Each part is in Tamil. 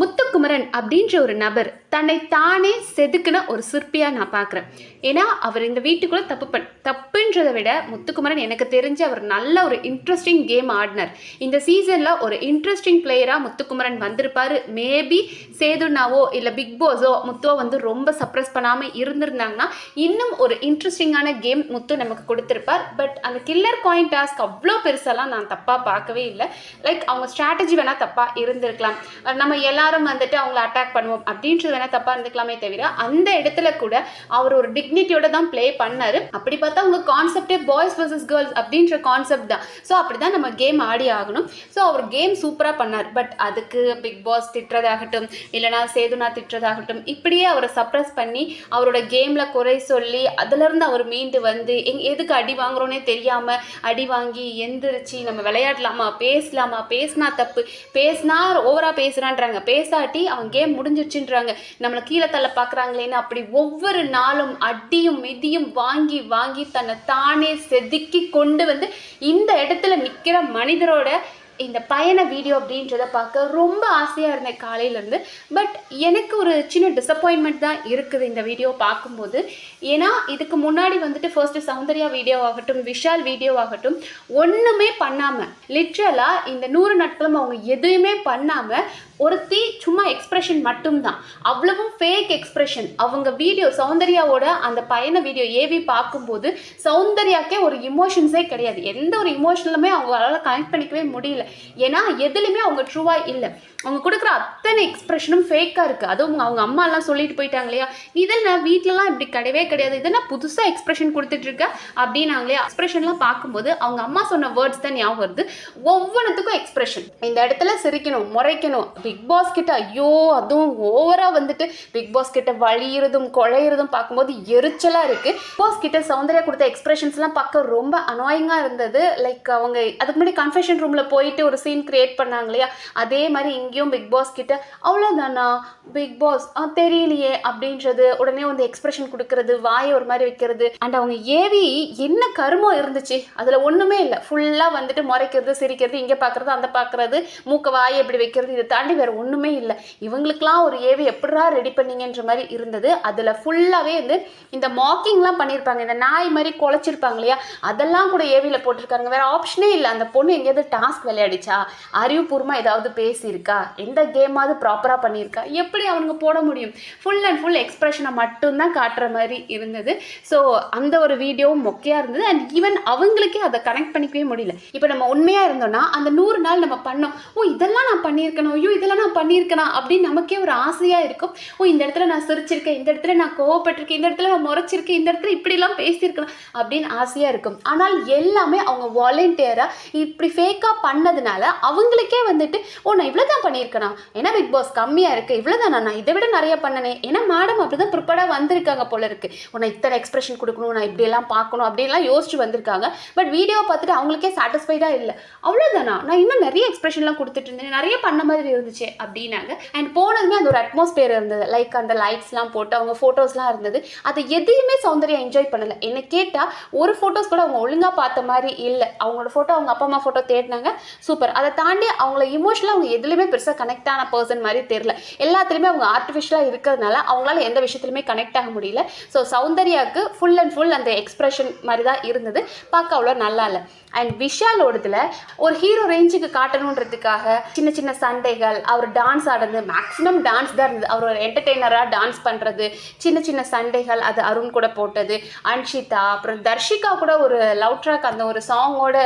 முத்துக்குமரன் அப்படின்ற ஒரு நபர் தன்னை தானே செதுக்குன ஒரு சிற்பியாக நான் பார்க்குறேன். ஏன்னா அவர் இந்த வீட்டுக்குள்ளே தப்பு பண் தப்புன்றதை விட முத்துக்குமரன் எனக்கு தெரிஞ்சு அவர் நல்ல ஒரு இன்ட்ரெஸ்டிங் கேம் ஆடினார். இந்த சீசனில் ஒரு இன்ட்ரெஸ்டிங் பிளேயராக முத்துக்குமரன் வந்திருப்பார். மேபி சேதுனாவோ இல்லை பிக் பாஸோ முத்துவோ வந்து ரொம்ப சப்ரஸ் பண்ணாமல் இருந்திருந்தாங்கன்னா இன்னும் ஒரு இன்ட்ரெஸ்டிங்கான கேம் முத்து நமக்கு கொடுத்துருப்பார். பட் அந்த கில்லர் காயின் டாஸ்க் அவ்வளோ பெருசாலாம் நான் தப்பாக பார்க்கவே இல்லை. லைக் அவங்க ஸ்ட்ராட்டஜி வேணால் தப்பாக இருந்திருக்கலாம். நம்ம எல்லா எல்லாரும் வந்துட்டு அவங்கள அட்டாக் பண்ணுவோம். அப்படின்றது வேணால் தப்பாக இருந்துக்கலாமே தவிர அந்த இடத்துல கூட அவர் ஒரு டிக்னிட்டியோட தான் ப்ளே பண்ணாரு. அப்படி பார்த்தா அவங்க கான்செப்டே பாய்ஸ் வர்சஸ் கேர்ள்ஸ் அப்படின்ற கான்செப்ட் தான். ஸோ அப்படி தான் நம்ம கேம் ஆடி ஆகணும். ஸோ அவர் கேம் சூப்பராக பண்ணார். பட் அதுக்கு பிக் பாஸ் திட்டுறதாகட்டும் இல்லைனா சேதுனா திட்டுறதாகட்டும் இப்படியே அவரை சப்ரஸ் பண்ணி அவரோட கேமில் குறை சொல்லி அதுலேருந்து அவர் மீண்டு வந்து எங் எதுக்கு அடி வாங்குறோன்னே தெரியாமல் அடி வாங்கி எந்திரிச்சு நம்ம விளையாடலாமா பேசலாமா பேசினா தப்பு பேசினா ஓவராக பேசுகிறான்றாங்க பேசாட்டி அவன் கேம் முடிஞ்சிருச்சுன்றாங்க. நம்மளை கீழே தள்ள பார்க்குறாங்களேன்னு அப்படி ஒவ்வொரு நாளும் அடியும் மிதியும் வாங்கி வாங்கி தன்னை தானே செதுக்கி கொண்டு வந்து இந்த இடத்துல நிற்கிற மனிதரோட இந்த பயண வீடியோ அப்படின்றத பார்க்க ரொம்ப ஆசையாக இருந்தேன் காலையிலேருந்து. பட் எனக்கு ஒரு சின்ன டிசப்பாயின்மெண்ட் தான் இருக்குது இந்த வீடியோ பார்க்கும்போது. ஏன்னா இதுக்கு முன்னாடி வந்துட்டு ஃபர்ஸ்ட்டு சௌந்தர்யா வீடியோ ஆகட்டும் விஷால் வீடியோ ஆகட்டும் ஒன்றுமே பண்ணாமல் லிட்ரலாக இந்த நூறு நாட்களும் அவங்க எதுவுமே பண்ணாமல் ஒருத்தி சும்மா எக்ஸ்ப்ரெஷன் மட்டும்தான். அவ்வளவும் ஃபேக் எக்ஸ்ப்ரெஷன் அவங்க வீடியோ சௌந்தர்யாவோட அந்த பயண வீடியோ ஏவி பார்க்கும்போது சௌந்தர்யாக்கே ஒரு இமோஷன்ஸே கிடையாது. எந்த ஒரு இமோஷனலுமே அவங்களால கனெக்ட் பண்ணிக்கவே முடியல. ஏன்னா எதுலையுமே அவங்க ட்ரூவாக இல்லை. அவங்க கொடுக்குற அத்தனை எக்ஸ்பிரஷனும் ஃபேக்காக இருக்குது அதுவும் அவங்க அம்மாலாம் சொல்லிட்டு போயிட்டாங்க இல்லையா? இதெல்லாம் வீட்டிலலாம் இப்படி கிடையவே கிடையாது. இதெல்லாம் புதுசாக எக்ஸ்பிரஷன் கொடுத்துட்ருக்க அப்படின்னாங்களே எக்ஸ்பிரஷன்லாம் பார்க்கும்போது அவங்க அம்மா சொன்ன வேர்ட்ஸ் தான் ஞாபகம் வருது. ஒவ்வொன்றுத்துக்கும் எக்ஸ்பிரஷன் இந்த இடத்துல சிரிக்கணும் முறைக்கணும். பிக் பாஸ் கிட்ட ஐயோ அதுவும் ஓவராக வந்துட்டு பிக் பாஸ் கிட்ட வழியிறதும் குழையிறதும் பார்க்கும்போது எரிச்சலாக இருக்குது பாஸ் கிட்ட சௌந்தர்யா கொடுத்த எக்ஸ்பிரஷன்ஸ்லாம் பார்க்க ரொம்ப அனாயிங்காக இருந்தது. லைக் அவங்க அதுக்கு முன்னாடி கன்ஃபெஷன் ரூமில் போயிட்டு ஒரு சீன் கிரியேட் பண்ணாங்க இல்லையா? அதே மாதிரி இங்கேயும் பிக் பாஸ் கிட்ட அவ்வளோதானா பிக் பாஸ் தெரியலையே. அப்படின்றது உடனே வந்து எக்ஸ்பிரஷன் கொடுக்கறது வாயை ஒரு மாதிரி வைக்கிறது. அண்ட் அவங்க ஏவி என்ன கருமம் இருந்துச்சு? அதில் ஒன்றுமே இல்லை. ஃபுல்லாக வந்துட்டு முறைக்கிறது சிரிக்கிறது இங்கே பார்க்குறது அந்த பார்க்குறது மூக்க வாயை எப்படி வைக்கிறது இதை தாண்டி வேறு ஒன்றுமே இல்லை. இவங்களுக்குலாம் ஒரு ஏவி எப்படா ரெடி பண்ணீங்கன்ற மாதிரி இருந்தது. அதில் ஃபுல்லாகவே வந்து இந்த மாக்கிங்லாம் பண்ணியிருப்பாங்க இந்த நாய் மாதிரி குலைச்சிருப்பாங்க இல்லையா? அதெல்லாம் கூட ஏவியில் போட்டிருக்காங்க. வேறு ஆப்ஷனே இல்லை. அந்த பொண்ணு எங்கேயாவது டாஸ்க் அடிச்சா அறிவுபூர்வமாக ஏதாவது பேசியிருக்கா? எந்த கேமாவது ப்ராப்பராக பண்ணியிருக்கா? எப்படி அவனுங்க போட முடியும்? ஃபுல் அண்ட் ஃபுல் எக்ஸ்ப்ரெஷனை மட்டும்தான் காட்டுற மாதிரி இருந்தது. ஸோ அந்த ஒரு வீடியோவும் மொக்கையாக இருந்தது. அண்ட் ஈவன் அவங்களுக்கே அதை கனெக்ட் பண்ணிக்கவே முடியல. இப்போ நம்ம உண்மையாக இருந்தோம்னா அந்த நூறு நாள் நம்ம பண்ணோம். ஓ இதெல்லாம் நான் பண்ணியிருக்கணும். ஐயோ இதெல்லாம் நான் பண்ணியிருக்கணும் அப்படின்னு நமக்கே ஒரு ஆசையாக இருக்கும். ஓ இந்த இடத்துல நான் சிரிச்சிருக்கேன் இந்த இடத்துல நான் கோவப்பட்டிருக்கேன் இந்த இடத்துல நான் முறைச்சிருக்கேன் இந்த இடத்துல இப்படிலாம் பேசியிருக்கலாம் அப்படின்னு ஆசையாக இருக்கும். ஆனால் எல்லாமே அவங்க வாலண்டியராக இப்படி ஃபேக்காக பண்ணதுனால அவங்களுக்கே வந்துட்டு ஓ நான் இவ்வளோ தான் பண்ணியிருக்கேனா? ஏன்னா பிக் பாஸ் கம்மியாக இருக்குது இவ்வளோ தான் நான் இதை விட நிறைய பண்ணனே. ஏன்னா மேடம் அப்படி தான் ப்ரிப்பேர்டாக வந்திருக்காங்க போல இருக்கு. உன்னை இத்தனை எக்ஸ்பிரஷன் கொடுக்கணும் நான் இப்படியெல்லாம் பார்க்கணும் அப்படின்லாம் யோசிச்சு வந்திருக்காங்க. பட் வீடியோ பார்த்துட்டு அவங்களுக்கே சாட்டிஸ்ஃபைடாக இல்லை. அவ்வளோதானா நான் இன்னும் நிறைய எக்ஸ்பிரஷன்லாம் கொடுத்துட்டு இருந்தேன் நிறைய பண்ண மாதிரி இருந்துச்சு அப்படின்னாங்க. அண்ட் போனதுமே அந்த ஒரு அட்மாஸ்பியர் இருந்தது. லைக் அந்த லைட்ஸ்லாம் போட்டு அவங்க ஃபோட்டோஸ்லாம் இருந்தது. அதை எதையுமே சௌந்தர்யா என்ஜாய் பண்ணலை. என்ன கேட்டால் ஒரு ஃபோட்டோஸ் கூட அவங்க ஒழுங்காக பார்த்த மாதிரி இல்லை. அவங்களோட ஃபோட்டோ அவங்க அப்பா அம்மா ஃபோட்டோ தேடினாங்க. சூப்பர் அதை தாண்டி அவங்கள இமோஷனலாக அவங்க எதுலேயுமே பெருசாக கனெக்ட் ஆன பர்சன் மாதிரி தெரில எல்லாத்துலேயுமே அவங்க ஆர்டிஃபிஷியலாக இருக்கிறதுனால அவங்களால எந்த விஷயத்துலையுமே கனெக்ட் ஆக முடியல. ஸோ சௌந்தர்யாவுக்கு ஃபுல் அண்ட் ஃபுல் அந்த எக்ஸ்பிரஷன் மாதிரி தான் இருந்தது. பார்க்க அவ்வளோ நல்லா இல்லை. அண்ட் விஷாலோடதுல ஒரு ஹீரோ ரேஞ்சுக்கு காட்டணுன்றதுக்காக சின்ன சின்ன சண்டைகள் அவர் டான்ஸ் ஆடுறது மேக்ஸிமம் டான்ஸ் தான் இருந்தது. அவர் ஒரு என்டர்டெய்னராக டான்ஸ் பண்ணுறது சின்ன சின்ன சண்டைகள் அது அருண் கூட போட்டது அன்ஷிதா அப்புறம் தர்ஷிகா கூட ஒரு லவ் ட்ராக் அந்த ஒரு சாங்கோட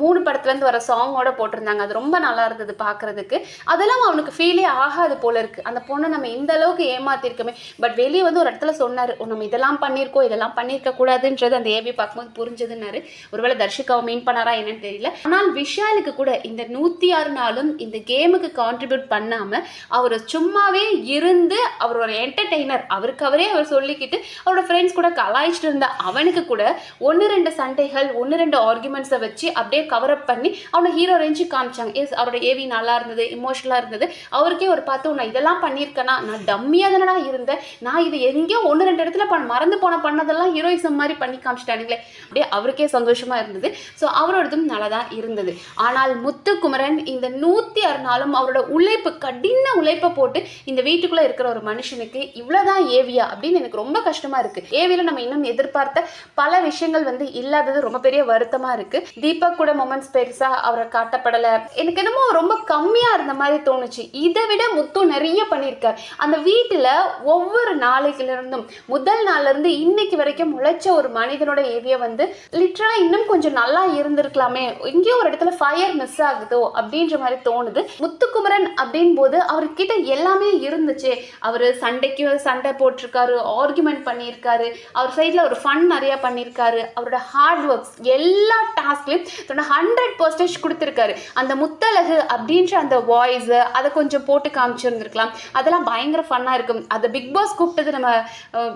மூணு படத்துலேருந்து வர சாங்கோட போட்டிருந்தாங்க. அது ரொம்ப நல்லா இருந்தது பார்க்குறதுக்கு அதெல்லாம் அவனுக்கு ஃபீலே ஆகாது போல இருக்குது அந்த பொண்ணை நம்ம இந்த அளவுக்கு ஏமாத்திருக்கோமே. பட் வெளியே வந்து ஒரு இடத்துல சொன்னார் நம்ம இதெல்லாம் பண்ணியிருக்கோம் இதெல்லாம் பண்ணியிருக்க கூடாதுன்றது அந்த ஏபி பார்க்கும்போது புரிஞ்சதுன்னாரு. ஒருவேளை தர்ஷிகாவை மீன் பண்ணாரா என்னன்னு தெரியல. ஆனால் விஷாலுக்கு கூட இந்த நூற்றி ஆறு நாளும் இந்த கேமுக்கு கான்ட்ரிபியூட் பண்ணாமல் அவர் சும்மாவே இருந்து அவர் ஒரு என்டர்டெய்னர் அவருக்கு அவரே அவர் சொல்லிக்கிட்டு அவரோட ஃப்ரெண்ட்ஸ் கூட கலாய்ச்சிட்டு இருந்த அவனுக்கு கூட ஒன்று ரெண்டு சண்டைகள் ஒன்று ரெண்டு ஆர்குமெண்ட்ஸை வச்சு அப்படியே கவர் அப் பண்ணி அவனை ஹீரோ ரேஞ்சு காமிச்சாங்க. எஸ் அவரோட ஏவி நல்லா இருந்தது இமோஷனலாக இருந்தது. அவருக்கே ஒரு பார்த்து நான் இதெல்லாம் பண்ணியிருக்கேனா? நான் டம்மியாக தானடா இருந்தேன். நான் இது எங்கேயோ ஒன்று ரெண்டு இடத்துல பண் மறந்து போன பண்ணதெல்லாம் ஹீரோயிசம் மாதிரி பண்ணி காமிச்சிட்டானுங்களே. அப்படியே அவருக்கே சந்தோஷமாக இருந்தது. ஸோ அவரோடதும் நல்லா தான் இருந்தது. ஆனால் முத்துக்குமரன் இந்த நூற்றி ஆறு நாளும் அவரோட உழைப்பு கடின உழைப்பை போட்டு இந்த வீட்டுக்குள்ளே இருக்கிற ஒரு மனுஷனுக்கு இவ்வளோதான் ஏவியா அப்படின்னு எனக்கு ரொம்ப கஷ்டமாக இருக்குது ஏவியில் நம்ம இன்னும் எதிர்பார்த்த பல விஷயங்கள் வந்து இல்லாதது ரொம்ப பெரிய வருத்தமாக இருக்குது தீபக் கூட மொமெண்ட்ஸ் பெருசாக அவரை காட்டப்படலை. எனக்கு என்னமோ ரொம்ப கம்மியாக இருந்த மாதிரி தோணுச்சு. இதை விட முத்து நிறைய பண்ணியிருக்கார். அந்த வீட்டில் ஒவ்வொரு நாளைக்கிலிருந்தும் முதல் நாள்லேருந்து இன்னைக்கு வரைக்கும் முளைச்ச ஒரு மனிதனோட ஏரியா வந்து லிட்ரலாக இன்னும் கொஞ்சம் நல்லா இருந்திருக்கலாமே. எங்கேயோ ஒரு இடத்துல ஃபயர் மிஸ் ஆகுதோ? அப்படின்ற மாதிரி தோணுது. முத்துக்குமரன் அப்படின் போது அவர்கிட்ட எல்லாமே இருந்துச்சு. அவர் சண்டைக்கு சண்டை போட்டிருக்காரு ஆர்குமெண்ட் பண்ணியிருக்காரு. அவர் சைடில் ஒரு ஃபன் நிறையா பண்ணியிருக்காரு. அவரோட ஹார்ட் ஒர்க்ஸ் எல்லா டாஸ்க்லையும் தன்னோட ஹண்ட்ரட் பர்சன்டேஜ் கொடுத்துருக்காரு. அந்த முத்தழகு அப்படின்ற அந்த வாய்ஸ் அதை கொஞ்சம் போட்டு காமிச்சிருந்துருக்கலாம். அதெல்லாம் பயங்கர ஃபன்னாக இருக்கும். அதை பிக் பாஸ் கூப்பிட்டது நம்ம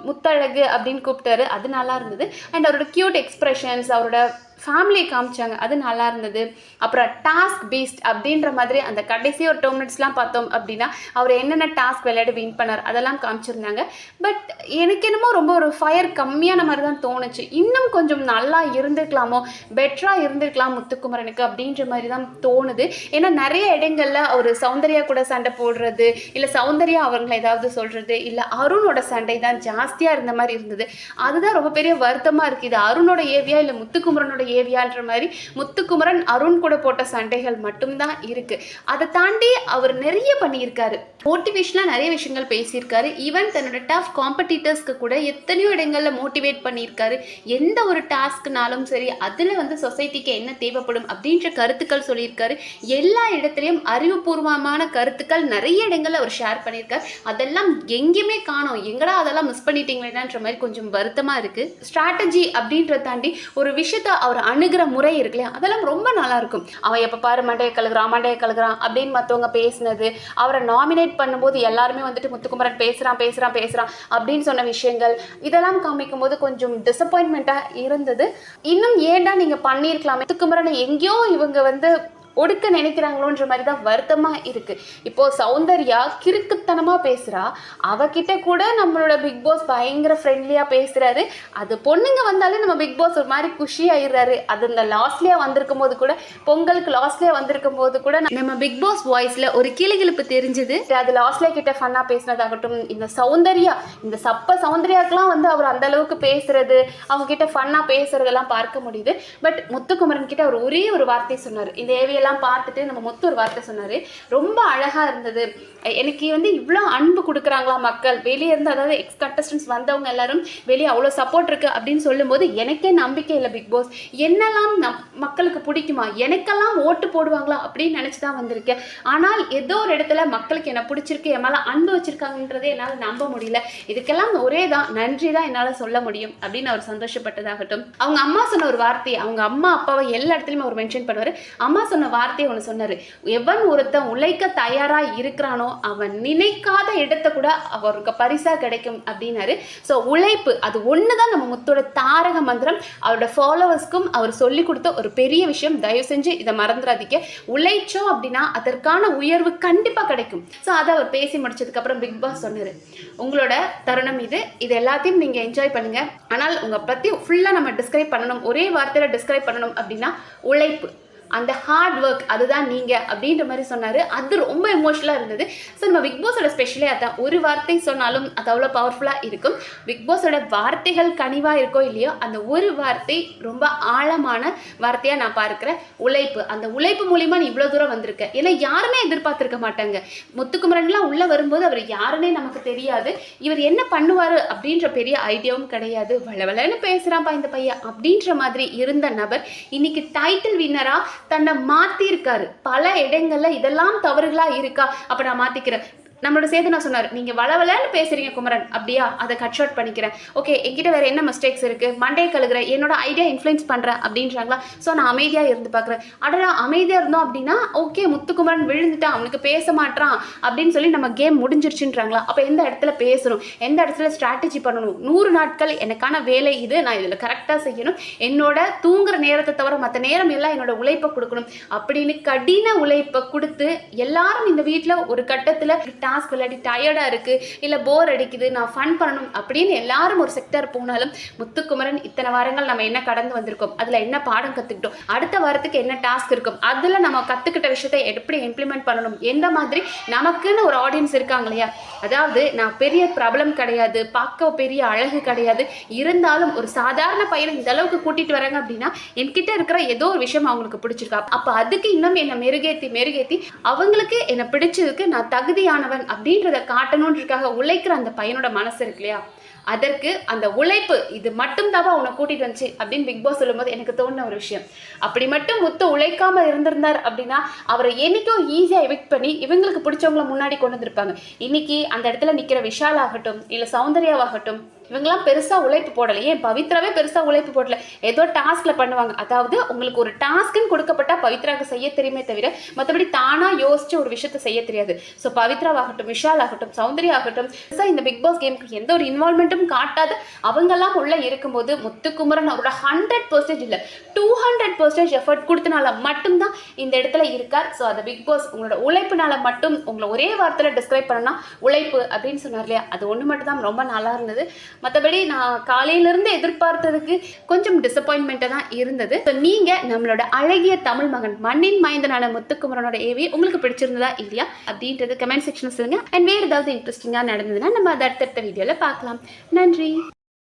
முத்தழகு அப்படின்னு கூப்பிட்டாரு. அது நல்லா இருந்தது. அண்ட் அவரோட க்யூட் எக்ஸ்பிரஷன்ஸ் அவரோட ஃபேமிலியை காமிச்சாங்க. அது நல்லா இருந்தது. அப்புறம் டாஸ்க் பேஸ்ட் அப்படின்ற மாதிரி அந்த கடைசி ஒரு டூ மினிட்ஸ்லாம் பார்த்தோம் அப்படின்னா அவர் என்னென்ன டாஸ்க் விளையாடி வின் பண்ணார் அதெல்லாம் காமிச்சிருந்தாங்க. பட் எனக்கு என்னமோ ரொம்ப ஒரு ஃபயர் கம்மியான மாதிரி தான் தோணுச்சு. இன்னும் கொஞ்சம் நல்லா இருந்திருக்கலாமோ? பெட்டராக இருந்திருக்கலாம் முத்துக்குமரனுக்கு அப்படின்ற மாதிரி தான் தோணுது. ஏன்னா நிறைய இடங்களில் அவர் சௌந்தர்யா கூட சண்டை போடுறது இல்லை சௌந்தர்யா அவங்களை ஏதாவது சொல்கிறது இல்லை அருணோட சண்டை தான் ஜாஸ்தியாக இருந்த மாதிரி இருந்தது. அதுதான் ரொம்ப பெரிய வருத்தமாக இருக்குது இது அருணோட ஏவியா இல்லை முத்துக்குமரனோட பிஹேவியான்ற மாதிரி முத்துக்குமரன் அருண் கூட போட்ட சண்டைகள் மட்டும்தான் இருக்கு. அதை தாண்டி அவர் நிறைய பண்ணியிருக்காரு. மோட்டிவேஷனாக நிறைய விஷயங்கள் பேசியிருக்காரு. ஈவன் தன்னோட டஃப் காம்படிட்டர்ஸ்க்கு கூட எத்தனையோ இடங்களில் மோட்டிவேட் பண்ணியிருக்காரு. எந்த ஒரு டாஸ்க்னாலும் சரி அதில் வந்து சொசைட்டிக்கு என்ன தேவைப்படும் அப்படின்ற கருத்துக்கள் சொல்லியிருக்காரு. எல்லா இடத்துலையும் அறிவுபூர்வமான கருத்துக்கள் நிறைய இடங்களில் அவர் ஷேர் பண்ணியிருக்காரு. அதெல்லாம் எங்கேயுமே காணோம். எங்கடா அதெல்லாம் மிஸ் பண்ணிட்டீங்களேன்ற மாதிரி கொஞ்சம் வருத்தமாக இருக்குது ஸ்ட்ராட்டஜி அப்படின்றத தாண்டி ஒரு விஷயத்தை அவர் அணுகிற முறை இருக்கு இல்லையா? அதெல்லாம் ரொம்ப நல்லா இருக்கும் அவன் எப்போ பாரு மண்டையை கழுகுறான் மண்டையை கழுகுறான் அப்படின்னு மற்றவங்க பேசினது அவரை நாமினேட் பண்ணும்போது எல்லாருமே வந்துட்டு முத்துக்குமரன் பேசுகிறான் பேசுகிறான் பேசுகிறான் அப்படின்னு சொன்ன விஷயங்கள் இதெல்லாம் காமிக்கும் போது கொஞ்சம் டிசப்பாயின்மெண்ட்டாக இருந்தது. இன்னும் ஏன்டா நீங்கள் பண்ணியிருக்கலாமே? முத்துக்குமரனை எங்கேயோ இவங்க வந்து ஒடுக்க நினைக்கிறாங்களோன்ற மாதிரி தான் வருத்தமாக இருக்குது இப்போ சௌந்தர்யா கிறுக்குத்தனமாக பேசுகிறா அவகிட்ட கூட நம்மளோட பிக் பாஸ் பயங்கர ஃப்ரெண்ட்லியாக பேசுகிறாரு அது பொண்ணுங்க வந்தாலே நம்ம பிக் பாஸ் ஒரு மாதிரி குஷி ஆயிடுறாரு. அது இந்த லாஸ்ட்லியாக வந்திருக்கும் போது கூட பொங்கலுக்கு லாஸ்ட்லியாக வந்திருக்கும் போது கூட நம்ம பிக் பாஸ் வாய்ஸில் ஒரு கிளிகிழப்பு தெரிஞ்சுது. அது லாஸ்ட்லியா கிட்ட ஃபன்னாக பேசினதாகட்டும் இந்த சௌந்தர்யா இந்த சப்ப சௌந்தர்யாக்கெல்லாம் வந்து அவர் அந்த அளவுக்கு பேசுறது அவங்க கிட்ட ஃபன்னாக பேசுறதெல்லாம் பார்க்க முடியுது. பட் முத்துக்குமரன் கிட்ட அவர் ஒரே ஒரு வார்த்தை சொன்னார். இந்த எல்லாம் பார்த்துட்டு நம்ம மொத்த ஒரு வார்த்தை சொன்னார். ரொம்ப அழகாக இருந்தது. எனக்கு வந்து இவ்வளோ அன்பு கொடுக்குறாங்களா மக்கள். வெளியே இருந்து அதாவது எக்ஸ் கண்டஸ்டன்ஸ் வந்தவங்க எல்லாரும் வெளியே அவ்வளோ சப்போர்ட் இருக்கு அப்படின்னு சொல்லும்போது எனக்கே நம்பிக்கை இல்லை பிக் பாஸ் என்னெல்லாம் நம் மக்களுக்கு பிடிக்குமா? எனக்கெல்லாம் ஓட்டு போடுவாங்களா? அப்படின்னு நினச்சி தான் வந்திருக்கேன். ஆனால் ஏதோ ஒரு இடத்துல மக்களுக்கு என்ன பிடிச்சிருக்கு என் மேலே அன்பு வச்சிருக்காங்கன்றதே என்னால் நம்ப முடியல. இதுக்கெல்லாம் ஒரே தான் நன்றி தான் என்னால் சொல்ல முடியும் அப்படின்னு அவர் சந்தோஷப்பட்டதாகட்டும். அவங்க அம்மா சொன்ன ஒரு வார்த்தை அவங்க அம்மா அப்பாவை எல்லா இடத்துலையுமே அவர் மென்ஷன் பண்ணுவார். அம்மா சொன்ன வார்த்தையை ஒன்று சொன்னார். எவன் ஒருத்தன் உழைக்க தயாராக இருக்கிறானோ அவன் நினைக்காத இடத்த கூட அவருக்கு பரிசாக கிடைக்கும் அப்படின்னாரு. ஸோ உழைப்பு அது ஒன்று தான் நம்ம முத்தோட தாரக மந்திரம். அவரோட ஃபாலோவர்ஸ்க்கும் அவர் சொல்லி கொடுத்த ஒரு பெரிய விஷயம். தயவு செஞ்சு இதை மறந்துடாதீங்க. உழைச்சோம் அப்படின்னா அதற்கான உயர்வு கண்டிப்பாக கிடைக்கும். ஸோ அதை அவர் பேசி முடிச்சதுக்கப்புறம் பிக் பாஸ் சொன்னார். உங்களோட தருணம் இது. இது எல்லாத்தையும் நீங்கள் என்ஜாய் பண்ணுங்கள் ஆனால் உங்களை பற்றி ஃபுல்லாக நம்ம டிஸ்கிரைப் பண்ணணும். ஒரே வார்த்தையில் டிஸ்கிரைப் பண்ணணும் அப்படின்னா உழைப்பு. அந்த ஹார்ட் ஒர்க் அதுதான் நீங்கள் அப்படின்ற மாதிரி சொன்னார். அது ரொம்ப எமோஷனலாக இருந்தது. ஸோ நம்ம பிக் பாஸோட ஸ்பெஷலே அதான். ஒரு வார்த்தை சொன்னாலும் அது அவ்வளோ பவர்ஃபுல்லாக இருக்கும். பிக் பாஸோட வார்த்தைகள் கனிவாக இருக்கோ இல்லையோ அந்த ஒரு வார்த்தை ரொம்ப ஆழமான வார்த்தையாக நான் பார்க்குறேன். உழைப்பு. அந்த உழைப்பு மூலிமா நீ இவ்வளோ தூரம் வந்திருக்க. ஏன்னா யாருமே எதிர்பார்த்துருக்க மாட்டாங்க. முத்துக்குமரன்லாம் உள்ளே வரும்போது அவர் யாருன்னே நமக்கு தெரியாது. இவர் என்ன பண்ணுவார் அப்படின்ற பெரிய ஐடியாவும் கிடையாது. வளவலன்னு பேசுகிறான்ப்பா இந்த பையன். அப்படின்ற மாதிரி இருந்த நபர் இன்னைக்கு டைட்டில் வின்னராக தன்னை மாற்றிருக்காரு பல இடங்கள்ல இதெல்லாம் தவறுகளா இருக்கா? அப்போ நான் மாற்றிக்கிறேன் நம்மளோட சேதனா சொன்னார் நீங்கள் வளவலன்னு பேசுறீங்க குமரன். அப்படியா? அதை கட் ஷார்ட் பண்ணிக்கிறேன். ஓகே எங்கிட்ட வேறு என்ன மிஸ்டேக்ஸ் இருக்குது மண்டே கழுகுற என்னோட ஐடியா இன்ஃப்ளூயன்ஸ் பண்ணுறேன் அப்படின்றாங்களா? ஸோ நான் அமைதியாக இருந்து பார்க்குறேன் அடடா அமைதியாக இருந்தோம் அப்படின்னா ஓகே முத்துக்குமரன் விழுந்துட்டான் அவனுக்கு பேச மாட்டான் அப்படின்னு சொல்லி நம்ம கேம் முடிஞ்சிருச்சுன்றாங்களா? அப்போ எந்த இடத்துல பேசணும்? எந்த இடத்துல ஸ்ட்ராட்டஜி பண்ணணும்? நூறு நாட்கள் எனக்கான வேலை இது. நான் இதில் கரெக்டாக செய்யணும். என்னோட தூங்குற நேரத்தை தவிர மற்ற நேரம் எல்லாம் என்னோட உழைப்பை கொடுக்கணும். அப்படின்னு கடின உழைப்பை கொடுத்து எல்லாரும் இந்த வீட்டில் ஒரு கட்டத்தில் டாஸ்க் விளையாடி டயர்டாக இருக்குது இல்லை போர் அடிக்குது நான் ஃபன் பண்ணணும் அப்படின்னு எல்லாரும் ஒரு செக்டர் போனாலும் முத்துக்குமரன் இத்தனை வாரங்கள் நம்ம என்ன கடந்து வந்திருக்கோம் அதில் என்ன பாடம் கற்றுக்கிட்டோம் அடுத்த வாரத்துக்கு என்ன டாஸ்க் இருக்கும் அதில் நம்ம கற்றுக்கிட்ட விஷயத்தை எப்படி இம்ப்ளிமெண்ட் பண்ணணும் எந்த மாதிரி நமக்குன்னு ஒரு ஆடியன்ஸ் இருக்காங்க இல்லையா? அதாவது நான் பெரிய ப்ராப்ளம் கிடையாது பார்க்க பெரிய அழகு கிடையாது இருந்தாலும் ஒரு சாதாரண பையனை இந்த அளவுக்கு கூட்டிட்டு வராங்க அப்படின்னா என்கிட்ட இருக்கிற ஏதோ ஒரு விஷயம் அவங்களுக்கு பிடிச்சிருக்கா. அப்போ அதுக்கு இன்னும் என்னை மெருகேத்தி மெருகேற்றி அவங்களுக்கு என்னை பிடிச்சதுக்கு நான் தகுதியானவன் அப்படின்றத காட்டணுன்றதுக்காக உழைக்கிற அந்த பையனோட மனசு இருக்கு இல்லையா? அதற்கு அந்த உழைப்பு இது மட்டும் தான் உன்னை கூட்டிட்டு வந்துச்சு அப்படின்னு பிக் பாஸ் சொல்லும்போது எனக்கு தோணுன ஒரு விஷயம். அப்படி மட்டும் முத்து உழைக்காம இருந்திருந்தார் அப்படின்னா அவரை என்னைக்கும் ஈஸியாக எவிக்ட் பண்ணி இவங்களுக்கு பிடிச்சவங்கள முன்னாடி கொண்டு வந்திருப்பாங்க. இன்னைக்கு அந்த இடத்துல நிற்கிற விஷால் ஆகட்டும் இல்லை சௌந்தர்யாவாகட்டும் இவங்கெல்லாம் பெருசாக உழைப்பு போடலை. ஏன்? பவித்ராவே பெருசாக உழைப்பு போடல. ஏதோ டாஸ்கில் பண்ணுவாங்க. அதாவது உங்களுக்கு ஒரு டாஸ்க்குன்னு கொடுக்கப்பட்டா பவித்ராவுக்கு செய்ய தெரியுமே தவிர மற்றபடி தானாக யோசிச்சு ஒரு விஷயத்த செய்ய தெரியாது. ஸோ பவித்ராவாகட்டும் விஷால் ஆகட்டும் சௌந்தர்யா ஆகட்டும் இந்த பிக் பாஸ் கேமுக்கு எந்த ஒரு இன்வால்மெண்ட்டும் காட்டாது. அவங்கெல்லாம் உள்ள இருக்கும்போது முத்துக்குமரன் அவரோட ஹண்ட்ரட் பர்சன்டேஜ் இல்லை டூ ஹண்ட்ரட் பர்சன்டேஜ் எஃபர்ட் கொடுத்தனால மட்டும்தான் இந்த இடத்துல இருக்கார். ஸோ அதை பிக் பாஸ் உங்களோட உழைப்புனால மட்டும் உங்களை ஒரே வார்த்தையில் டிஸ்கிரைப் பண்ணனா உழைப்பு அப்படின்னு சொன்னார் இல்லையா? அது ஒன்று மட்டும் தான் ரொம்ப நல்லா இருந்தது. மற்றபடி நான் காலையிலேருந்து எதிர்பார்த்ததுக்கு கொஞ்சம் டிசப்பாயின்மெண்ட்டாக தான் இருந்தது. ஸோ நீங்கள் நம்மளோட அழகிய தமிழ் மகன் மண்ணின் மைந்தனான முத்துக்குமரனோட ஏவி உங்களுக்கு பிடிச்சிருந்ததா இல்லையா? அப்படின்றது கமெண்ட் செக்ஷனில் சொல்லுங்கள் அண்ட் வேறு ஏதாவது இன்ட்ரெஸ்டிங்காக நடந்ததுன்னா நம்ம அதை அடுத்தடுத்த வீடியோவில் பார்க்கலாம். நன்றி.